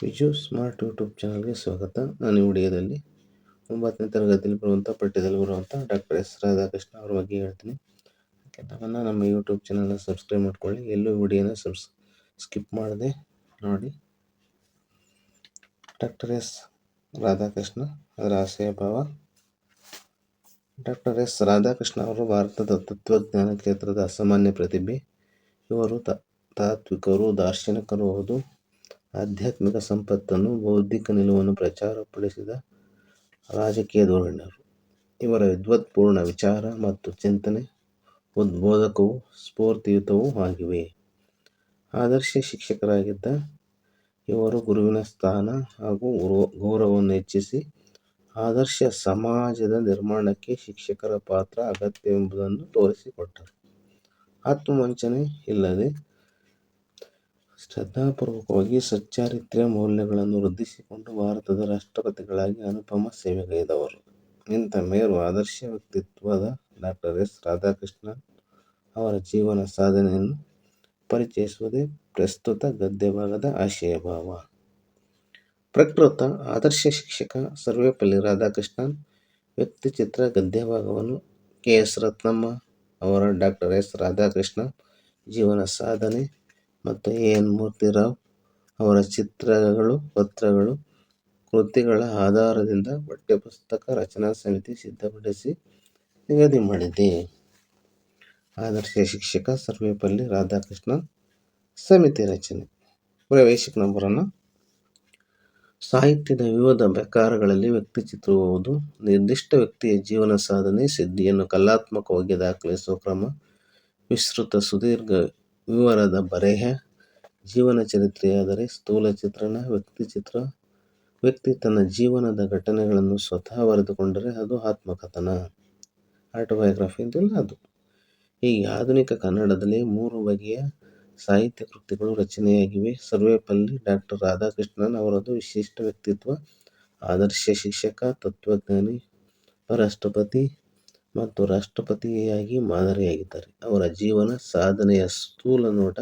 Viju smart YouTube ಚಾನಲ್ಗೆ ಸ್ವಾಗತ. ನಾನು ಈ ಒಂಬತ್ತನೇ ತರಗತಿಯಲ್ಲಿ ಬರುವಂಥ ಪಠ್ಯದಲ್ಲಿ ಬರುವಂಥ ಡಾಕ್ಟರ್ ಎಸ್ ರಾಧಾಕೃಷ್ಣ ಅವ್ರ ಬಗ್ಗೆ ಹೇಳ್ತೀನಿ. ಕೆಲವನ್ನ ನಮ್ಮ ಯೂಟ್ಯೂಬ್ ಚಾನಲ್ನ ಸಬ್ಸ್ಕ್ರೈಬ್ ಮಾಡ್ಕೊಳ್ಳಿ. ಎಲ್ಲೂ ವಿಡಿಯೋನ ಸಬ್ಸ್, ಸ್ಕಿಪ್ ಮಾಡದೆ ನೋಡಿ. ಡಾಕ್ಟರ್ ಎಸ್ ರಾಧಾಕೃಷ್ಣ ಅದರ ಆಶಯ ಭಾವ. ಡಾಕ್ಟರ್ ಎಸ್ ರಾಧಾಕೃಷ್ಣ ಅವರು ಭಾರತದ ತತ್ವಜ್ಞಾನ ಕ್ಷೇತ್ರದ ಅಸಾಮಾನ್ಯ ಪ್ರತಿಭೆ. ಇವರು ತಾತ್ವಿಕರು, ದಾರ್ಶನಿಕರು ಹೌದು. ಆಧ್ಯಾತ್ಮಿಕ ಸಂಪತ್ತನ್ನು ಬೌದ್ಧಿಕ ನಿಲುವನ್ನು ಪ್ರಚಾರಪಡಿಸಿದ ರಾಜಕೀಯ ಧೋರಣರು ಇವರ ವಿದ್ವತ್ಪೂರ್ಣ ವಿಚಾರ ಮತ್ತು ಚಿಂತನೆ ಉದ್ಬೋಧಕವು ಸ್ಫೂರ್ತಿಯುತವೂ ಆಗಿವೆ. ಆದರ್ಶ ಶಿಕ್ಷಕರಾಗಿದ್ದ ಇವರು ಗುರುವಿನ ಸ್ಥಾನ ಹಾಗೂ ಗೌರವವನ್ನು ಹೆಚ್ಚಿಸಿ ಆದರ್ಶ ಸಮಾಜದ ನಿರ್ಮಾಣಕ್ಕೆ ಶಿಕ್ಷಕರ ಪಾತ್ರ ಅಗತ್ಯವೆಂಬುದನ್ನು ತೋರಿಸಿಕೊಟ್ಟರು. ಆತ್ಮವಂಚನೆ ಇಲ್ಲದೆ ಶ್ರದ್ಧಾಪೂರ್ವಕವಾಗಿ ಸಚ್ಚಾರಿತ್ರ್ಯ ಮೌಲ್ಯಗಳನ್ನು ವೃದ್ಧಿಸಿಕೊಂಡು ಭಾರತದ ರಾಷ್ಟ್ರಪತಿಗಳಾಗಿ ಅನುಪಮ ಸೇವೆಗೈದವರು. ಇಂಥ ಮೇರು ಆದರ್ಶ ವ್ಯಕ್ತಿತ್ವದ ಡಾಕ್ಟರ್ ಎಸ್. ರಾಧಾಕೃಷ್ಣನ್ ಅವರ ಜೀವನ ಸಾಧನೆಯನ್ನು ಪರಿಚಯಿಸುವುದೇ ಪ್ರಸ್ತುತ ಗದ್ಯಭಾಗದ ಆಶಯ ಭಾವ ಪ್ರಕೃತ ಆದರ್ಶ ಶಿಕ್ಷಕ ಸರ್ವೇಪಲ್ಲಿ ರಾಧಾಕೃಷ್ಣನ್ ವ್ಯಕ್ತಿಚಿತ್ರ ಗದ್ಯ ಭಾಗವನ್ನು ಕೆ. ಎಸ್. ರತ್ನಮ್ಮ ಅವರ ಡಾಕ್ಟರ್ ಎಸ್. ರಾಧಾಕೃಷ್ಣ ಜೀವನ ಸಾಧನೆ ಮತ್ತು ಎ ಎನ್ ಮೂರ್ತಿರಾವ್ ಅವರ ಚಿತ್ರಗಳು, ಪತ್ರಗಳು, ಕೃತಿಗಳ ಆಧಾರದಿಂದ ಪಠ್ಯಪುಸ್ತಕ ರಚನಾ ಸಮಿತಿ ಸಿದ್ಧಪಡಿಸಿ ನಿಗದಿ ಮಾಡಿದೆ. ಆದರ್ಶ ಶಿಕ್ಷಕ ಸರ್ವೇಪಲ್ಲಿ ರಾಧಾಕೃಷ್ಣ ಸಮಿತಿ ರಚನೆ. ಪ್ರವೇಶಿಕ ನಂಬರನ್ನು. ಸಾಹಿತ್ಯದ ವಿವಿಧ ಪ್ರಕಾರಗಳಲ್ಲಿ ವ್ಯಕ್ತಿಚಿತ್ರವುದು ನಿರ್ದಿಷ್ಟ ವ್ಯಕ್ತಿಯ ಜೀವನ ಸಾಧನೆ, ಸಿದ್ಧಿಯನ್ನು ಕಲಾತ್ಮಕವಾಗಿ ದಾಖಲಿಸುವ ಕ್ರಮ, ವಿಸ್ತೃತ, ಸುದೀರ್ಘ ವಿವರದ ಬರೆಹ, ಜೀವನ ಚರಿತ್ರೆಯಾದರೆ ಸ್ಥೂಲ ಚಿತ್ರಣ, ವ್ಯಕ್ತಿ ಚಿತ್ರ. ವ್ಯಕ್ತಿ ತನ್ನ ಜೀವನದ ಘಟನೆಗಳನ್ನು ಸ್ವತಃ ಬರೆದುಕೊಂಡರೆ ಅದು ಆತ್ಮಕಥನ. ಆಟೋಬಯೋಗ್ರಫಿ ಅಂತಿಲ್ಲ ಅದು. ಹೀಗೆ ಆಧುನಿಕ ಕನ್ನಡದಲ್ಲಿ ಮೂರು ಬಗೆಯ ಸಾಹಿತ್ಯ ಕೃತಿಗಳು ರಚನೆಯಾಗಿವೆ. ಸರ್ವೇಪಲ್ಲಿ ಡಾಕ್ಟರ್ ರಾಧಾಕೃಷ್ಣನ್ ಅವರದು ವಿಶಿಷ್ಟ ವ್ಯಕ್ತಿತ್ವ, ಆದರ್ಶ ಶಿಕ್ಷಕ, ತತ್ವಜ್ಞಾನಿ ಉಪರಾಷ್ಟ್ರಪತಿ ಮತ್ತು ರಾಷ್ಟ್ರಪತಿಯಾಗಿ ಮಾದರಿಯಾಗಿದ್ದಾರೆ. ಅವರ ಜೀವನ ಸಾಧನೆಯ ಸ್ಥೂಲ ನೋಟ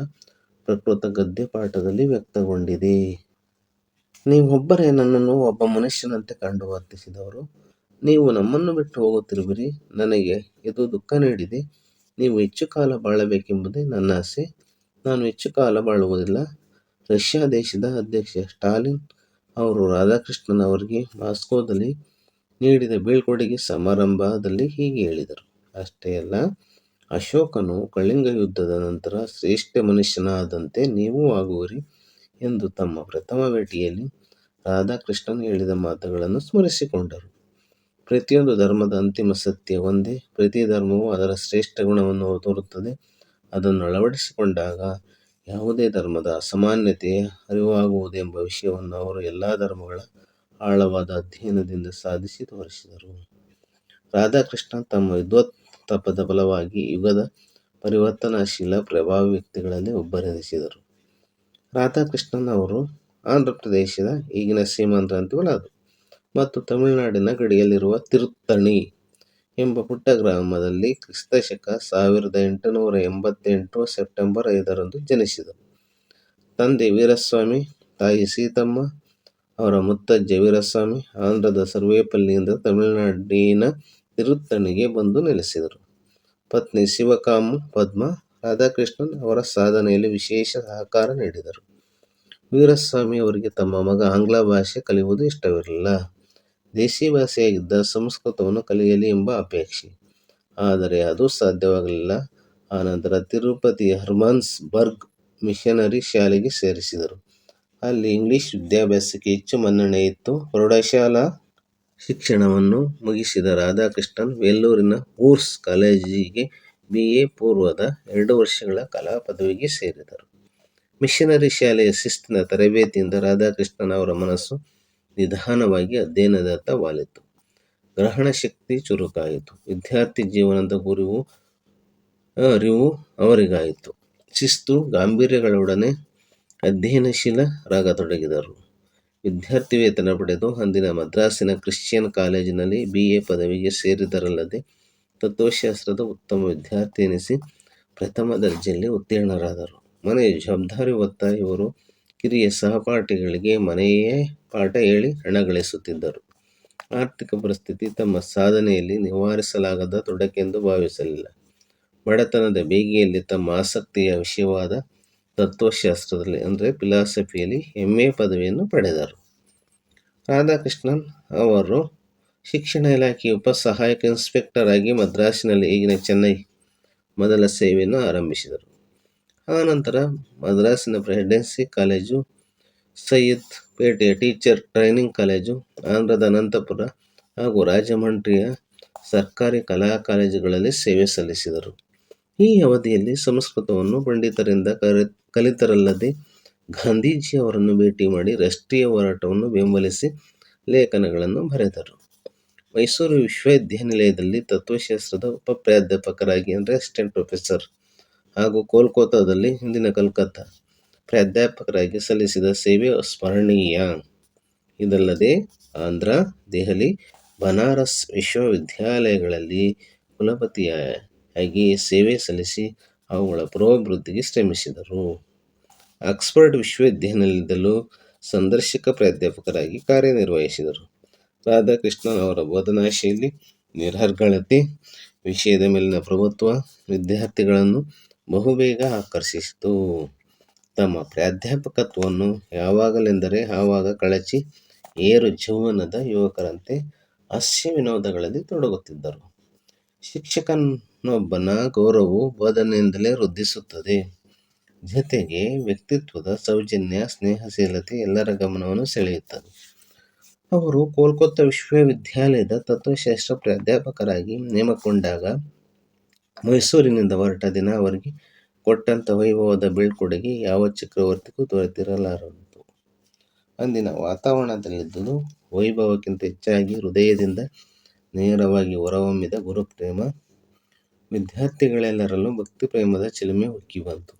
ಪ್ರಕೃತ ಗದ್ಯ ಪಾಠದಲ್ಲಿ ವ್ಯಕ್ತಗೊಂಡಿದೆ. ನೀವೊಬ್ಬರೇ ನನ್ನನ್ನು ಒಬ್ಬ ಮನುಷ್ಯನಂತೆ ಕಂಡು ವರ್ತಿಸಿದವರು. ನೀವು ನಮ್ಮನ್ನು ಬಿಟ್ಟು ಹೋಗುತ್ತಿರುವಿರಿ. ನನಗೆ ಇದು ದುಃಖ ನೀಡಿದೆ. ನೀವು ಹೆಚ್ಚು ಕಾಲ ಬಾಳಬೇಕೆಂಬುದೇ ನನ್ನ ಆಸೆ. ನಾನು ಹೆಚ್ಚು ಕಾಲ ಬಾಳುವುದಿಲ್ಲ. ರಷ್ಯಾ ದೇಶದ ಅಧ್ಯಕ್ಷ ಸ್ಟಾಲಿನ್ ಅವರು ರಾಧಾಕೃಷ್ಣನ್ ಅವರಿಗೆ ಮಾಸ್ಕೋದಲ್ಲಿ ನೀಡಿದ ಬೀಳ್ಕೊಡುಗೆ ಸಮಾರಂಭದಲ್ಲಿ ಹೀಗೆ ಹೇಳಿದರು. ಅಷ್ಟೇ ಅಲ್ಲ, ಅಶೋಕನು ಕಳಿಂಗ ಯುದ್ಧದ ನಂತರ ಶ್ರೇಷ್ಠ ಮನುಷ್ಯನಾದಂತೆ ನೀವೂ ಆಗುವಿರಿ ಎಂದು ತಮ್ಮ ಪ್ರಥಮ ಭೇಟಿಯಲ್ಲಿ ರಾಧಾಕೃಷ್ಣನ್ ಹೇಳಿದ ಮಾತುಗಳನ್ನು ಸ್ಮರಿಸಿಕೊಂಡರು. ಪ್ರತಿಯೊಂದು ಧರ್ಮದ ಅಂತಿಮ ಸತ್ಯ ಒಂದೇ, ಪ್ರತಿ ಧರ್ಮವು ಅದರ ಶ್ರೇಷ್ಠ ಗುಣವನ್ನು ತೋರುತ್ತದೆ. ಅದನ್ನು ಅಳವಡಿಸಿಕೊಂಡಾಗ ಯಾವುದೇ ಧರ್ಮದ ಅಸಾಮಾನ್ಯತೆ ಅರಿವಾಗುವುದೆಂಬ ವಿಷಯವನ್ನು ಅವರು ಎಲ್ಲ ಧರ್ಮಗಳ ಆಳವಾದ ಅಧ್ಯಯನದಿಂದ ಸಾಧಿಸಿ ತೋರಿಸಿದರು ರಾಧಾಕೃಷ್ಣ ತಮ್ಮ ವಿದ್ವತ್ ತಪದ ಬಲವಾಗಿ ಯುಗದ ಪರಿವರ್ತನಾಶೀಲ ಪ್ರಭಾವಿ ವ್ಯಕ್ತಿಗಳಲ್ಲಿ ಒಬ್ಬರೆನಿಸಿದರು. ರಾಧಾಕೃಷ್ಣನ್ ಅವರು ಆಂಧ್ರ ಪ್ರದೇಶದ ಈಗಿನ ಸೀಮಾಂತ ಅಂತಿಗಳಾದರು ಮತ್ತು ತಮಿಳುನಾಡಿನ ಗಡಿಯಲ್ಲಿರುವ ತಿರುತ್ತಣಿ ಎಂಬ ಪುಟ್ಟ ಗ್ರಾಮದಲ್ಲಿ ಕ್ರಿಸ್ತಶಕ ಸಾವಿರದ ಎಂಟುನೂರ ಎಂಬತ್ತೆಂಟು ಸೆಪ್ಟೆಂಬರ್ ಐದರಂದು ಜನಿಸಿದರು. ತಂದೆ ವೀರಸ್ವಾಮಿ, ತಾಯಿ ಸೀತಮ್ಮ ಅವರ ಮುತ್ತಜ್ಜ ವೀರಸ್ವಾಮಿ ಆಂಧ್ರದ ಸರ್ವೇಪಲ್ಲಿಯಿಂದ ತಮಿಳುನಾಡಿನ ತಿರುತ್ತಣಿಗೆ ಬಂದು ನೆಲೆಸಿದರು. ಪತ್ನಿ ಶಿವಕಾಮ, ಪದ್ಮ, ರಾಧಾಕೃಷ್ಣನ್ ಅವರ ಸಾಧನೆಯಲ್ಲಿ ವಿಶೇಷ ಸಹಕಾರ ನೀಡಿದರು. ವೀರಸ್ವಾಮಿ ಅವರಿಗೆ ತಮ್ಮ ಮಗ ಆಂಗ್ಲ ಭಾಷೆ ಕಲಿಯುವುದು ಇಷ್ಟವಿರಲಿಲ್ಲ. ದೇಸಿ ಭಾಷೆಯಾಗಿದ್ದ ಸಂಸ್ಕೃತವನ್ನು ಕಲಿಯಲಿ ಎಂಬ ಅಪೇಕ್ಷೆ. ಆದರೆ ಅದು ಸಾಧ್ಯವಾಗಲಿಲ್ಲ. ಆನಂತರ ತಿರುಪತಿ ಹರ್ಮಾನ್ಸ್ ಬರ್ಗ್ ಮಿಷನರಿ ಶಾಲೆಗೆ ಸೇರಿಸಿದರು. ಅಲ್ಲಿ ಇಂಗ್ಲಿಷ್ ವಿದ್ಯಾಭ್ಯಾಸಕ್ಕೆ ಹೆಚ್ಚು ಮನ್ನಣೆ ಇತ್ತು. ಪ್ರೌಢಶಾಲಾ ಶಿಕ್ಷಣವನ್ನು ಮುಗಿಸಿದ ರಾಧಾಕೃಷ್ಣನ್ ವೆಲ್ಲೂರಿನ ಊರ್ಸ್ ಕಾಲೇಜಿಗೆ ಬಿ ಎ ಪೂರ್ವದ ಎರಡು ವರ್ಷಗಳ ಕಲಾ ಪದವಿಗೆ ಸೇರಿದರು. ಮಿಷನರಿ ಶಾಲೆಯ ಶಿಸ್ತಿನ ತರಬೇತಿಯಿಂದ ರಾಧಾಕೃಷ್ಣನ್ ಅವರ ಮನಸ್ಸು ನಿಧಾನವಾಗಿ ಅಧ್ಯಯನದತ್ತ ವಾಲಿತು. ಗ್ರಹಣ ಶಕ್ತಿ ಚುರುಕಾಯಿತು. ವಿದ್ಯಾರ್ಥಿ ಜೀವನದ ಗುರಿವು ಅರಿವು ಅವರಿಗಾಯಿತು. ಶಿಸ್ತು, ಗಾಂಭೀರ್ಯಗಳೊಡನೆ ಅಧ್ಯಯನಶೀಲರಾಗತೊಡಗಿದರು ವಿದ್ಯಾರ್ಥಿ ವೇತನ ಪಡೆದು ಅಂದಿನ ಮದ್ರಾಸಿನ ಕ್ರಿಶ್ಚಿಯನ್ ಕಾಲೇಜಿನಲ್ಲಿ ಬಿ ಎ ಪದವಿಗೆ ಸೇರಿದರಲ್ಲದೆ ತತ್ವಶಾಸ್ತ್ರದ ಉತ್ತಮ ವಿದ್ಯಾರ್ಥಿ ಎನಿಸಿ ಪ್ರಥಮ ದರ್ಜೆಯಲ್ಲಿ ಉತ್ತೀರ್ಣರಾದರು ಮನೆಯ ಜವಾಬ್ದಾರಿ ಹೊತ್ತ ಇವರು ಕಿರಿಯ ಸಹಪಾಠಿಗಳಿಗೆ ಮನೆಯೇ ಪಾಠ ಹೇಳಿ ಹಣ ಗಳಿಸುತ್ತಿದ್ದರು. ಆರ್ಥಿಕ ಪರಿಸ್ಥಿತಿ ತಮ್ಮ ಸಾಧನೆಯಲ್ಲಿ ನಿವಾರಿಸಲಾಗದ ತೊಡಕೆಂದು ಭಾವಿಸಲಿಲ್ಲ. ಬಡತನದ ಬೇಗೆಯಲ್ಲಿ ತಮ್ಮ ಆಸಕ್ತಿಯ ವಿಷಯವಾದ ತತ್ವಶಾಸ್ತ್ರದಲ್ಲಿ ಅಂದರೆ ಫಿಲಾಸಫಿಯಲ್ಲಿ ಎಂ. ಎ. ಪದವಿಯನ್ನು ಪಡೆದರು. ರಾಧಾಕೃಷ್ಣನ್ ಅವರು ಶಿಕ್ಷಣ ಇಲಾಖೆಯ ಉಪ ಸಹಾಯಕ ಇನ್ಸ್ಪೆಕ್ಟರ್ ಆಗಿ ಮದ್ರಾಸಿನಲ್ಲಿ ಈಗಿನ ಚೆನ್ನೈ ಮೊದಲ ಸೇವೆಯನ್ನು ಆರಂಭಿಸಿದರು. ಆನಂತರ ಮದ್ರಾಸಿನ ಪ್ರೆಸಿಡೆನ್ಸಿ ಕಾಲೇಜು, ಸಯ್ಯದ್ ಪೇಟೆಯ ಟೀಚರ್ ಟ್ರೈನಿಂಗ್ ಕಾಲೇಜು, ಆಂಧ್ರದ ಅನಂತಪುರ ಹಾಗೂ ರಾಜಮಂಡ್ರಿಯ ಸರ್ಕಾರಿ ಕಲಾ ಕಾಲೇಜುಗಳಲ್ಲಿ ಸೇವೆ ಸಲ್ಲಿಸಿದರು. ಈ ಅವಧಿಯಲ್ಲಿ ಸಂಸ್ಕೃತವನ್ನು ಪಂಡಿತರಿಂದ ಕಲಿತರಲ್ಲದೆ ಗಾಂಧೀಜಿಯವರನ್ನು ಭೇಟಿ ಮಾಡಿ ರಾಷ್ಟ್ರೀಯ ಹೋರಾಟವನ್ನು ಬೆಂಬಲಿಸಿ ಲೇಖನಗಳನ್ನು ಬರೆದರು. ಮೈಸೂರು ವಿಶ್ವವಿದ್ಯಾನಿಲಯದಲ್ಲಿ ತತ್ವಶಾಸ್ತ್ರದ ಉಪ ಪ್ರಾಧ್ಯಾಪಕರಾಗಿ ಅಂದರೆ ಅಸಿಸ್ಟೆಂಟ್ ಪ್ರೊಫೆಸರ್ ಹಾಗೂ ಕೋಲ್ಕತ್ತಾದಲ್ಲಿ ಹಿಂದಿನ ಕಲ್ಕತ್ತಾ ಪ್ರಾಧ್ಯಾಪಕರಾಗಿ ಸಲ್ಲಿಸಿದ ಸೇವೆ ಸ್ಮರಣೀಯ ಇದಲ್ಲದೆ ಆಂಧ್ರ, ದೆಹಲಿ, ಬನಾರಸ್ ವಿಶ್ವವಿದ್ಯಾಲಯಗಳಲ್ಲಿ ಕುಲಪತಿಯಾಗಿ ಸೇವೆ ಸಲ್ಲಿಸಿ ಅವುಗಳ ಪುರೋಭಿವೃದ್ಧಿಗೆ ಶ್ರಮಿಸಿದರು. ಆಕ್ಸ್ಫರ್ಡ್ ವಿಶ್ವವಿದ್ಯಾನಿಲಯದಲ್ಲೂ ಸಂದರ್ಶಕ ಪ್ರಾಧ್ಯಾಪಕರಾಗಿ ಕಾರ್ಯನಿರ್ವಹಿಸಿದರು. ರಾಧಾಕೃಷ್ಣನ್ ಅವರ ಬೋಧನಾ ಶೈಲಿ, ನಿರರ್ಗಳತೆ, ವಿಷಯದ ಮೇಲಿನ ಪ್ರಭುತ್ವ ವಿದ್ಯಾರ್ಥಿಗಳನ್ನು ಬಹುಬೇಗ ಆಕರ್ಷಿಸಿತು. ತಮ್ಮ ಪ್ರಾಧ್ಯಾಪಕತ್ವವನ್ನು ಯಾವಾಗಲೆಂದರೆ ಆವಾಗ ಕಳಚಿ ಏರು ಜೀವನದ ಯುವಕರಂತೆ ಹಾಸ್ಯ ವಿನೋದಗಳಲ್ಲಿ ತೊಡಗುತ್ತಿದ್ದರು. ಶಿಕ್ಷಕನೊಬ್ಬನ ಗೌರವವು ಬೋಧನೆಯಿಂದಲೇ ವೃದ್ಧಿಸುತ್ತದೆ. ಜತೆಗೆ ವ್ಯಕ್ತಿತ್ವದ ಸೌಜನ್ಯ, ಸ್ನೇಹಶೀಲತೆ ಎಲ್ಲರ ಗಮನವನ್ನು ಸೆಳೆಯುತ್ತದೆ. ಅವರು ಕೋಲ್ಕತ್ತಾ ವಿಶ್ವವಿದ್ಯಾಲಯದ ತತ್ವಶಾಸ್ತ್ರ ಪ್ರಾಧ್ಯಾಪಕರಾಗಿ ನೇಮಕೊಂಡಾಗ ಮೈಸೂರಿನಿಂದ ಹೊರಟ ದಿನ ಅವರಿಗೆ ಕೊಟ್ಟಂಥ ವೈಭವದ ಬೀಳ್ಕೊಡುಗೆ ಯಾವ ಚಕ್ರವರ್ತಿಗೂ ದೊರೆತಿರಲಾರದು. ಅಂದಿನ ವಾತಾವರಣದಲ್ಲಿದ್ದುದು ವೈಭವಕ್ಕಿಂತ ಹೆಚ್ಚಾಗಿ ಹೃದಯದಿಂದ ನೇರವಾಗಿ ಹೊರಹೊಮ್ಮಿದ ಗುರುಪ್ರೇಮ. ವಿದ್ಯಾರ್ಥಿಗಳೆಲ್ಲರಲ್ಲೂ ಭಕ್ತಿ ಪ್ರೇಮದ ಚಿಲುಮೆ ಉಕ್ಕಿ ಬಂತು.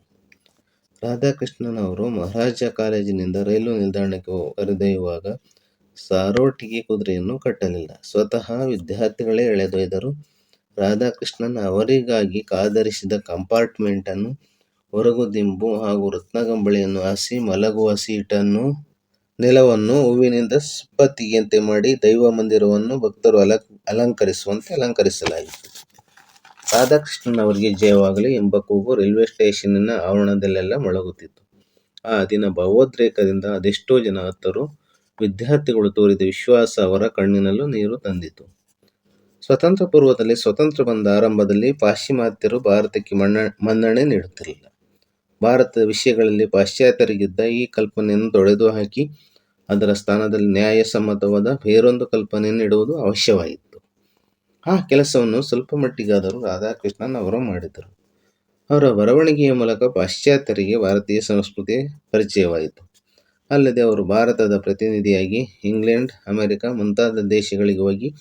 ರಾಧಾಕೃಷ್ಣನ್ ಅವರು ಮಹಾರಾಜ ಕಾಲೇಜಿನಿಂದ ರೈಲು ನಿಲ್ದಾಣಕ್ಕೆ ಕರೆದೊಯ್ಯುವಾಗ ಸಾರೋಟಿಗೆ ಕುದುರೆಯನ್ನು ಕಟ್ಟಲಿಲ್ಲ. ಸ್ವತಃ ವಿದ್ಯಾರ್ಥಿಗಳೇ ಎಳೆದೊಯ್ದರು. ರಾಧಾಕೃಷ್ಣನ್ ಅವರಿಗಾಗಿ ಕಾದರಿಸಿದ ಕಂಪಾರ್ಟ್ಮೆಂಟನ್ನು ಹೊರಗು ದಿಂಬು ಹಾಗೂ ರತ್ನಗಂಬಳಿಯನ್ನು ಹಾಸಿ ಮಲಗುವ ಸೀಟನ್ನು, ನೆಲವನ್ನು ಹೂವಿನಿಂದ ಸುಪ್ಪತ್ತಿಗೆಯಂತೆ ಮಾಡಿ ದೈವ ಮಂದಿರವನ್ನು ಭಕ್ತರು ಅಲಂಕರಿಸುವಂತೆ ಅಲಂಕರಿಸಲಾಗಿತ್ತು. ರಾಧಾಕೃಷ್ಣನ್ ಅವರಿಗೆ ಜಯವಾಗಲಿ ಎಂಬ ಕೂಗು ರೈಲ್ವೆ ಸ್ಟೇಷನ್ನಿನ ಆವರಣದಲ್ಲೆಲ್ಲ ಮೊಳಗುತ್ತಿತ್ತು. ಆ ದಿನ ಭಾವೋದ್ರೇಕದಿಂದ ಅದೆಷ್ಟೋ ಜನ ಹತ್ತರು ವಿದ್ಯಾರ್ಥಿಗಳು ತೋರಿದ ವಿಶ್ವಾಸ ಅವರ ಕಣ್ಣಿನಲ್ಲೂ ನೀರು ತಂದಿತು. ಸ್ವತಂತ್ರ ಪೂರ್ವದಲ್ಲಿ ಸ್ವತಂತ್ರ ಬಂದ ಆರಂಭದಲ್ಲಿ ಪಾಶ್ಚಿಮಾತ್ಯರು ಭಾರತಕ್ಕೆ ಮನ್ನಣೆ ನೀಡುತ್ತಿರಲಿಲ್ಲ. ಭಾರತದ ವಿಷಯಗಳಲ್ಲಿ ಪಾಶ್ಚಾತ್ಯರಿಗಿದ್ದ ಈ ಕಲ್ಪನೆಯನ್ನು ತೊಡೆದುಹಾಕಿ ಅದರ ಸ್ಥಾನದಲ್ಲಿ ನ್ಯಾಯಸಮ್ಮತವಾದ ಬೇರೊಂದು ಕಲ್ಪನೆಯನ್ನು ಇಡುವುದು ಅವಶ್ಯವಾಗಿತ್ತು. ಆ ಕೆಲಸವನ್ನು ಸ್ವಲ್ಪ ಮಟ್ಟಿಗಾದರೂ ರಾಧಾಕೃಷ್ಣನ್ ಅವರು ಮಾಡಿದರು. ಅವರ ಬರವಣಿಗೆಯ ಮೂಲಕ ಪಾಶ್ಚಾತ್ಯರಿಗೆ ಭಾರತೀಯ ಸಂಸ್ಕೃತಿಯ ಪರಿಚಯವಾಯಿತು. ಅಲ್ಲದೆ ಅವರು ಭಾರತದ ಪ್ರತಿನಿಧಿಯಾಗಿ ಇಂಗ್ಲೆಂಡ್, ಅಮೆರಿಕ ಮುಂತಾದ ದೇಶಗಳಿಗೆ ಹೋಗಿ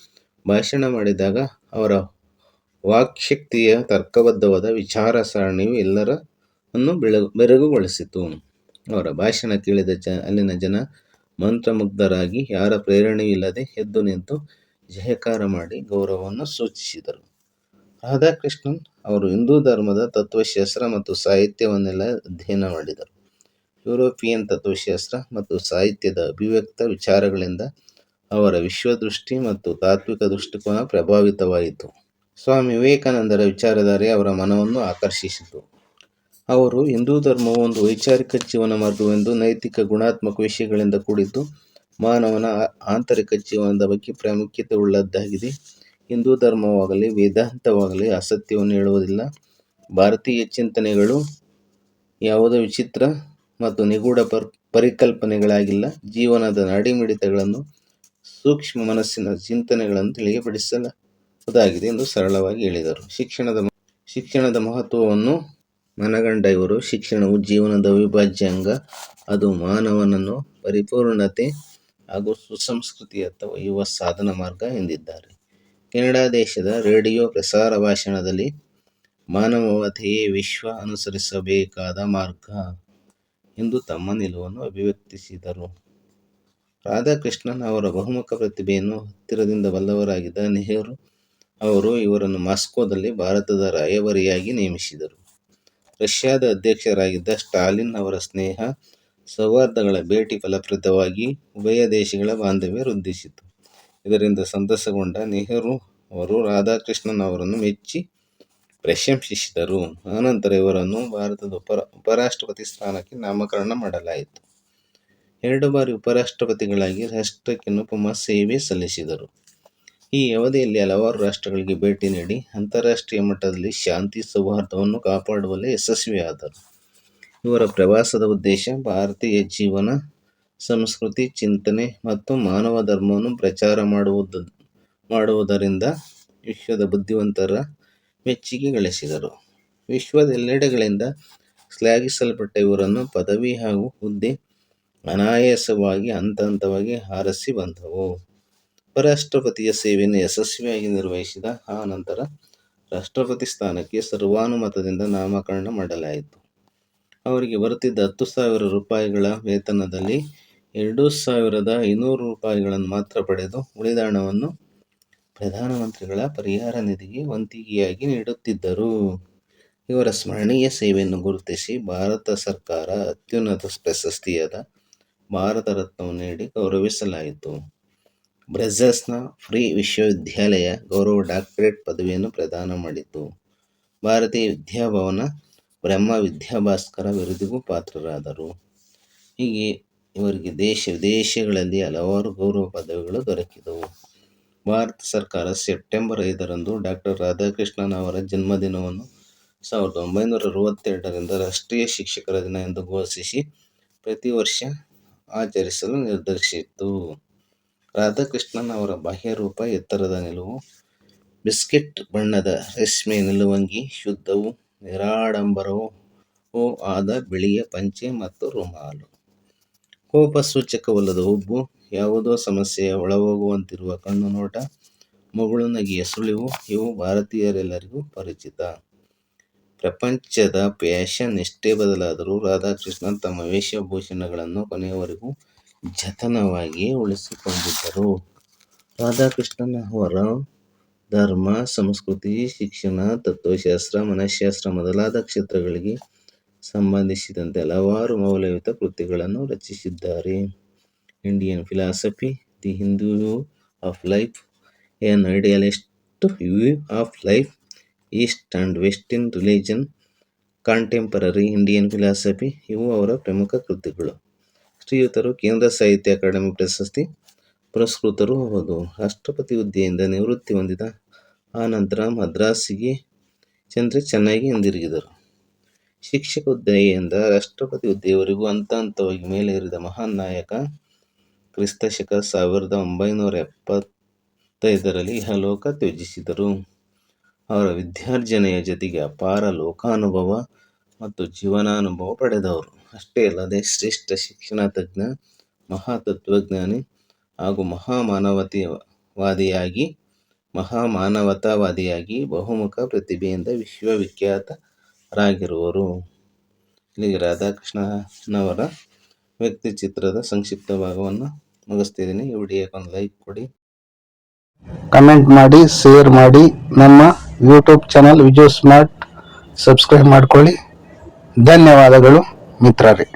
ಭಾಷಣ ಮಾಡಿದಾಗ ಅವರ ವಾಕ್ಶಕ್ತಿಯ ತರ್ಕಬದ್ಧವಾದ ವಿಚಾರ ಸರಣಿಯು ಎಲ್ಲರನ್ನು ಬೆಳಗು ಬೆರಗುಗೊಳಿಸಿತು. ಅವರ ಭಾಷಣ ಕೇಳಿದ ಅಲ್ಲಿನ ಜನ ಮಂತ್ರಮುಗ್ಧರಾಗಿ ಯಾರ ಪ್ರೇರಣೆಯೂ ಇಲ್ಲದೆ ಎದ್ದು ನಿಂತು ಜಯಕಾರ ಮಾಡಿ ಗೌರವವನ್ನು ಸೂಚಿಸಿದರು. ರಾಧಾಕೃಷ್ಣನ್ ಅವರು ಹಿಂದೂ ಧರ್ಮದ ತತ್ವಶಾಸ್ತ್ರ ಮತ್ತು ಸಾಹಿತ್ಯವನ್ನೆಲ್ಲ ಅಧ್ಯಯನ ಮಾಡಿದರು. ಯುರೋಪಿಯನ್ ತತ್ವಶಾಸ್ತ್ರ ಮತ್ತು ಸಾಹಿತ್ಯದ ಅಭಿವ್ಯಕ್ತ ವಿಚಾರಗಳಿಂದ ಅವರ ವಿಶ್ವದೃಷ್ಟಿ ಮತ್ತು ತಾತ್ವಿಕ ದೃಷ್ಟಿಕೋನ ಪ್ರಭಾವಿತವಾಯಿತು. ಸ್ವಾಮಿ ವಿವೇಕಾನಂದರ ವಿಚಾರಧಾರೆ ಅವರ ಮನವನ್ನು ಆಕರ್ಷಿಸಿತು. ಅವರು ಹಿಂದೂ ಧರ್ಮವು ಒಂದು ವೈಚಾರಿಕ ಜೀವನ ಮಾರ್ಗವೆಂದು ನೈತಿಕ, ಗುಣಾತ್ಮಕ ವಿಷಯಗಳಿಂದ ಕೂಡಿದ್ದು ಮಾನವನ ಆಂತರಿಕ ಜೀವನದ ಬಗ್ಗೆ ಪ್ರಾಮುಖ್ಯತೆಯುಳ್ಳದ್ದಾಗಿದೆ. ಹಿಂದೂ ಧರ್ಮವಾಗಲಿ ವೇದಾಂತವಾಗಲಿ ಅಸತ್ಯವನ್ನು ಹೇಳುವುದಿಲ್ಲ. ಭಾರತೀಯ ಚಿಂತನೆಗಳು ಯಾವುದೋ ವಿಚಿತ್ರ ಮತ್ತು ನಿಗೂಢ ಪರಿಕಲ್ಪನೆಗಳಾಗಿಲ್ಲ. ಜೀವನದ ನಾಡಿಮಿಡಿತಗಳನ್ನು ಸೂಕ್ಷ್ಮ ಮನಸ್ಸಿನ ಚಿಂತನೆಗಳನ್ನು ತಿಳಿಯಪಡಿಸಲಾಗಿದೆ ಎಂದು ಸರಳವಾಗಿ ಹೇಳಿದರು. ಶಿಕ್ಷಣದ ಶಿಕ್ಷಣದ ಮಹತ್ವವನ್ನು ಮನಗಂಡ ಇವರು ಶಿಕ್ಷಣವು ಜೀವನದ ಅವಿಭಾಜ್ಯ ಅಂಗ. ಅದು ಮಾನವನನ್ನು ಪರಿಪೂರ್ಣತೆ ಹಾಗೂ ಸುಸಂಸ್ಕೃತಿಯತ್ತ ಒಯ್ಯುವ ಸಾಧನ ಮಾರ್ಗ ಎಂದಿದ್ದಾರೆ. ಕೆನಡಾ ದೇಶದ ರೇಡಿಯೋ ಪ್ರಸಾರ ಭಾಷಣದಲ್ಲಿ ಮಾನವತೆಯೇ ವಿಶ್ವ ಅನುಸರಿಸಬೇಕಾದ ಮಾರ್ಗ ಎಂದು ತಮ್ಮ ನಿಲುವನ್ನು ಅಭಿವ್ಯಕ್ತಿಸಿದರು. ರಾಧಾಕೃಷ್ಣನ್ ಅವರ ಬಹುಮುಖ ಪ್ರತಿಭೆಯನ್ನು ಹತ್ತಿರದಿಂದ ಬಲ್ಲವರಾಗಿದ್ದ ನೆಹರು ಅವರು ಇವರನ್ನು ಮಾಸ್ಕೋದಲ್ಲಿ ಭಾರತದ ರಾಯಭಾರಿಯಾಗಿ ನೇಮಿಸಿದರು. ರಷ್ಯಾದ ಅಧ್ಯಕ್ಷರಾಗಿದ್ದ ಸ್ಟಾಲಿನ್ ಅವರ ಸ್ನೇಹ ಸೌಹಾರ್ದಗಳ ಭೇಟಿ ಫಲಪ್ರದವಾಗಿ ಉಭಯ ದೇಶಗಳ ಬಾಂಧವ್ಯ ವೃದ್ಧಿಸಿತು. ಇದರಿಂದ ಸಂತಸಗೊಂಡ ನೆಹರು ಅವರು ರಾಧಾಕೃಷ್ಣನ್ ಅವರನ್ನು ಮೆಚ್ಚಿ ಪ್ರಶಂಸಿಸಿದರು. ಆನಂತರ ಇವರನ್ನು ಭಾರತದ ಉಪ, ಉಪರಾಷ್ಟ್ರಪತಿ ಸ್ಥಾನಕ್ಕೆ ನಾಮಕರಣ ಮಾಡಲಾಯಿತು. ಎರಡು ಬಾರಿ ಉಪರಾಷ್ಟ್ರಪತಿಗಳಾಗಿ ರಾಷ್ಟ್ರಕ್ಕೆ ಅನುಪಮ ಸೇವೆ ಸಲ್ಲಿಸಿದರು. ಈ ಅವಧಿಯಲ್ಲಿ ಹಲವಾರು ರಾಷ್ಟ್ರಗಳಿಗೆ ಭೇಟಿ ನೀಡಿ ಅಂತಾರಾಷ್ಟ್ರೀಯ ಮಟ್ಟದಲ್ಲಿ ಶಾಂತಿ ಸೌಹಾರ್ದವನ್ನು ಕಾಪಾಡುವಲ್ಲಿ ಯಶಸ್ವಿಯಾದರು. ಇವರ ಪ್ರವಾಸದ ಉದ್ದೇಶ, ಭಾರತೀಯ ಜೀವನ, ಸಂಸ್ಕೃತಿ, ಚಿಂತನೆ ಮತ್ತು ಮಾನವ ಧರ್ಮವನ್ನು ಪ್ರಚಾರ ಮಾಡುವುದು, ಮಾಡುವುದರಿಂದ ವಿಶ್ವದ ಬುದ್ಧಿವಂತರ ಮೆಚ್ಚುಗೆ ಗಳಿಸಿದರು. ವಿಶ್ವದೆಲ್ಲೆಡೆಗಳಿಂದ ಶ್ಲಾಘಿಸಲ್ಪಟ್ಟ ಇವರನ್ನು ಪದವಿ ಹಾಗೂ ಹುದ್ದೆ ಅನಾಯಾಸವಾಗಿ ಹಂತ ಹಂತವಾಗಿ ಹಾರಿಸಿ ಬಂದವು. ಉಪರಾಷ್ಟ್ರಪತಿಯ ಸೇವೆಯನ್ನು ಯಶಸ್ವಿಯಾಗಿ ನಿರ್ವಹಿಸಿದ ಆ ನಂತರ ರಾಷ್ಟ್ರಪತಿ ಸ್ಥಾನಕ್ಕೆ ಸರ್ವಾನುಮತದಿಂದ ನಾಮಕರಣ ಮಾಡಲಾಯಿತು. ಅವರಿಗೆ ಬರುತ್ತಿದ್ದ ಹತ್ತು ಸಾವಿರ ರೂಪಾಯಿಗಳ ವೇತನದಲ್ಲಿ ಎರಡು ಸಾವಿರದ ಐನೂರು ರೂಪಾಯಿಗಳನ್ನು ಮಾತ್ರ ಪಡೆದು ಉಳಿದ ಹಣವನ್ನು ಪ್ರಧಾನಮಂತ್ರಿಗಳ ಪರಿಹಾರ ನಿಧಿಗೆ ವಂತಿಗೆಯಾಗಿ ನೀಡುತ್ತಿದ್ದರು. ಇವರ ಸ್ಮರಣೀಯ ಸೇವೆಯನ್ನು ಗುರುತಿಸಿ ಭಾರತ ಸರ್ಕಾರ ಅತ್ಯುನ್ನತ ಪ್ರಶಸ್ತಿಯಾದ ಭಾರತ ರತ್ನವನ್ನು ನೀಡಿ ಗೌರವಿಸಲಾಯಿತು. ಬ್ರೆಜಸ್ನ ಫ್ರೀ ವಿಶ್ವವಿದ್ಯಾಲಯ ಗೌರವ ಡಾಕ್ಟರೇಟ್ ಪದವಿಯನ್ನು ಪ್ರದಾನ ಮಾಡಿತು. ಭಾರತೀಯ ವಿದ್ಯಾಭವನ ಬ್ರಹ್ಮ ವಿದ್ಯಾಭಾಸ್ಕರ ವಿರುದ್ಧಿಗೂ ಪಾತ್ರರಾದರು. ಹೀಗೆ ಇವರಿಗೆ ದೇಶ, ವಿದೇಶಗಳಲ್ಲಿ ಹಲವಾರು ಗೌರವ ಪದವಿಗಳು ದೊರಕಿದವು. ಭಾರತ ಸರ್ಕಾರ ಸೆಪ್ಟೆಂಬರ್ ಐದರಂದು ಡಾಕ್ಟರ್ ರಾಧಾಕೃಷ್ಣನ್ ಅವರ ಜನ್ಮದಿನವನ್ನು ಸಾವಿರದ ಒಂಬೈನೂರ ಅರವತ್ತೆರಡರಿಂದ ರಾಷ್ಟ್ರೀಯ ಶಿಕ್ಷಕರ ದಿನ ಎಂದು ಘೋಷಿಸಿ ಪ್ರತಿ ವರ್ಷ ಆಚರಿಸಲು ನಿರ್ಧರಿಸಿತು ರಾಧಾಕೃಷ್ಣನ್ ಅವರ ಬಾಹ್ಯ ರೂಪ ಎತ್ತರದ ನಿಲುವು, ಬಿಸ್ಕೆಟ್ ಬಣ್ಣದ ರೇಷ್ಮೆ ನಿಲುವಂಗಿ, ಶುದ್ಧವೂ ನಿರಾಡಂಬರವೂ ಆದ ಬಿಳಿಯ ಪಂಚೆ ಮತ್ತು ರುಮಾಲು. ಕೋಪ ಸೂಚಕವಲ್ಲದ ಹುಬ್ಬು ಯಾವುದೋ ಸಮಸ್ಯೆಯ ಒಳಹೋಗುವಂತಿರುವ ಕಣ್ಣು ನೋಟ, ಮಗುಳು ನಗಿಯ ಸುಳಿವು, ಇವು ಭಾರತೀಯರೆಲ್ಲರಿಗೂ ಪರಿಚಿತ. ಪ್ರಪಂಚದ ಫ್ಯಾಷನ್ ಎಷ್ಟೇ ಬದಲಾದರೂ ರಾಧಾಕೃಷ್ಣನ್ ತಮ್ಮ ವೇಷಭೂಷಣಗಳನ್ನು ಕೊನೆಯವರೆಗೂ ಜತನವಾಗಿಯೇ ಉಳಿಸಿಕೊಂಡಿದ್ದರು. ರಾಧಾಕೃಷ್ಣನ್ ಅವರು ಧರ್ಮ, ಸಂಸ್ಕೃತಿ, ಶಿಕ್ಷಣ, ತತ್ವಶಾಸ್ತ್ರ ಮನಃಶಾಸ್ತ್ರ ಮೊದಲಾದ ಕ್ಷೇತ್ರಗಳಿಗೆ ಸಂಬಂಧಿಸಿದಂತೆ ಹಲವಾರು ಮೌಲ್ಯಯುತ ಕೃತಿಗಳನ್ನು ರಚಿಸಿದ್ದಾರೆ. Indian philosophy the Hindu view of life an idealist view of life East and Western religion contemporary Indian philosophy ಇವು ಅವರ ಪ್ರಮುಖ ಕೃತಿಗಳು. ಶ್ರೀಯುತರು ಕೇಂದ್ರ ಸಾಹಿತ್ಯ ಅಕಾಡೆಮಿ ಪ್ರಶಸ್ತಿ ಪುರಸ್ಕೃತರು ಹೌದು. ರಾಷ್ಟ್ರಪತಿ ಹುದ್ದೆಯಿಂದ ನಿವೃತ್ತಿ ಹೊಂದಿದ ಆ ನಂತರ ಮದ್ರಾಸಿಗೆ ಚಂದ್ರ ಚೆನ್ನಾಗಿ ಹಿಂದಿರುಗಿದರು. ಶಿಕ್ಷಕ ಹುದ್ದೆಯಿಂದ ರಾಷ್ಟ್ರಪತಿ ಹುದ್ದೆಯವರೆಗೂ ಹಂತ ಹಂತವಾಗಿ ಮೇಲೇರಿದ ಮಹಾನ್ ನಾಯಕ ಕ್ರಿಸ್ತಶಕ ಸಾವಿರದ ಒಂಬೈನೂರ ಎಪ್ಪತ್ತೈದರಲ್ಲಿ ಇಹಲೋಕ ತ್ಯಜಿಸಿದರು. ಅವರ ವಿದ್ಯಾರ್ಜನೆಯ ಜೊತೆಗೆ ಅಪಾರ ಲೋಕಾನುಭವ ಮತ್ತು ಜೀವನಾನುಭವ ಪಡೆದವರು. ಅಷ್ಟೇ ಅಲ್ಲದೆ ಶ್ರೇಷ್ಠ ಶಿಕ್ಷಣ ತಜ್ಞ, ಮಹಾತತ್ವಜ್ಞಾನಿ ಹಾಗೂ ಮಹಾಮಾನವತೆವಾದಿಯಾಗಿ ಮಹಾಮಾನವತಾವಾದಿಯಾಗಿ ಬಹುಮುಖ ಪ್ರತಿಭೆಯಿಂದ ವಿಶ್ವವಿಖ್ಯಾತರಾಗಿರುವರು ಇಲ್ಲಿಗೆ ರಾಧಾಕೃಷ್ಣನವರ ವ್ಯಕ್ತಿ ಚಿತ್ರದ ಸಂಕ್ಷಿಪ್ತ ಭಾಗವನ್ನು ಮುಗಿಸ್ತಿದ್ದೀನಿ. ಈ ವಿಡಿಯೋಕ್ಕೆ ಲೈಕ್ ಕೊಡಿ. ಕಮೆಂಟ್ ಮಾಡಿ, ಶೇರ್ ಮಾಡಿ. ನಮ್ಮ YouTube channel Vijay Smart. Subscribe ಮಾಡ್ಕೊಳ್ಳಿ. ಧನ್ಯವಾದಗಳು ಮಿತ್ರರೇ.